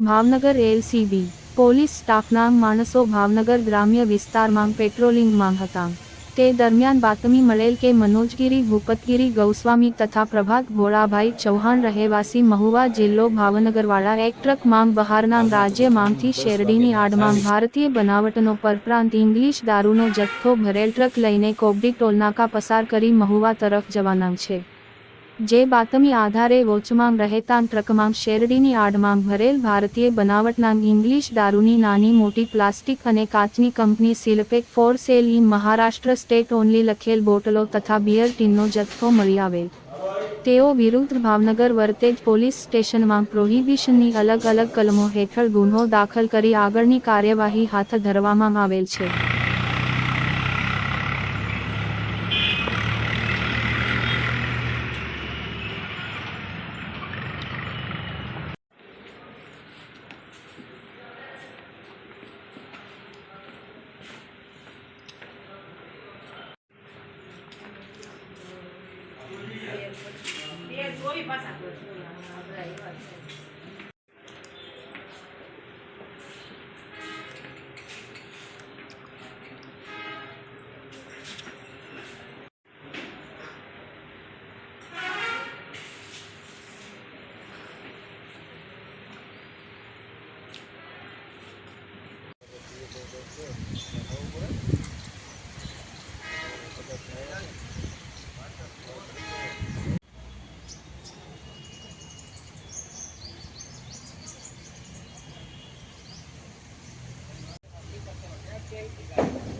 Bhavnagar LCB, police સ્ટાફના માણસો ભાવનગર ગ્રામ્ય વિસ્તારમાં પેટ્રોલિંગમાં હતા. તે દરમિયાન બાતમી મળેલ કે મનોજગીરી, ભૂપતગીરી, ગૌસ્વામી તથા પ્રભાત ભોળાભાઈ ચૌહાણ રહેવાસી મહુવા જિલ્લો ભાવનગરવાળા એક ટ્રક માંગ બહારના રાજ્યમાંથી શેરડીની આડમાં ભારતીય બનાવટનો પરપ્રાંત ઇંગ્લિશ દારૂનો જથ્થો ભરેલ ટ્રક લઈને કોબડી ટોલનાકા પસાર કરી મહુવા તરફ જવાના છે. જે બાતમી આધારે વોચમાં રહેતા ટ્રકમાં શેરડીની આડમાં ભરેલ ભારતીય બનાવટના ઇંગ્લિશ દારૂની નાની મોટી પ્લાસ્ટિક અને કાચની company સિલપેક for sale in Maharashtra state only લખેલ બોટલો તથા બિયર ટીનનો જથ્થો મળી આવેલ. તેઓ વિરુદ્ધ ભાવનગર વર્તેજ પોલીસ સ્ટેશનમાં પ્રોહિબિશનની અલગ અલગ કલમો હેઠળ ગુનો દાખલ કરી આગળની કાર્યવાહી હાથ ધરવામાં આવેલ છે. બે જોઈ પાછા. Thank you guys.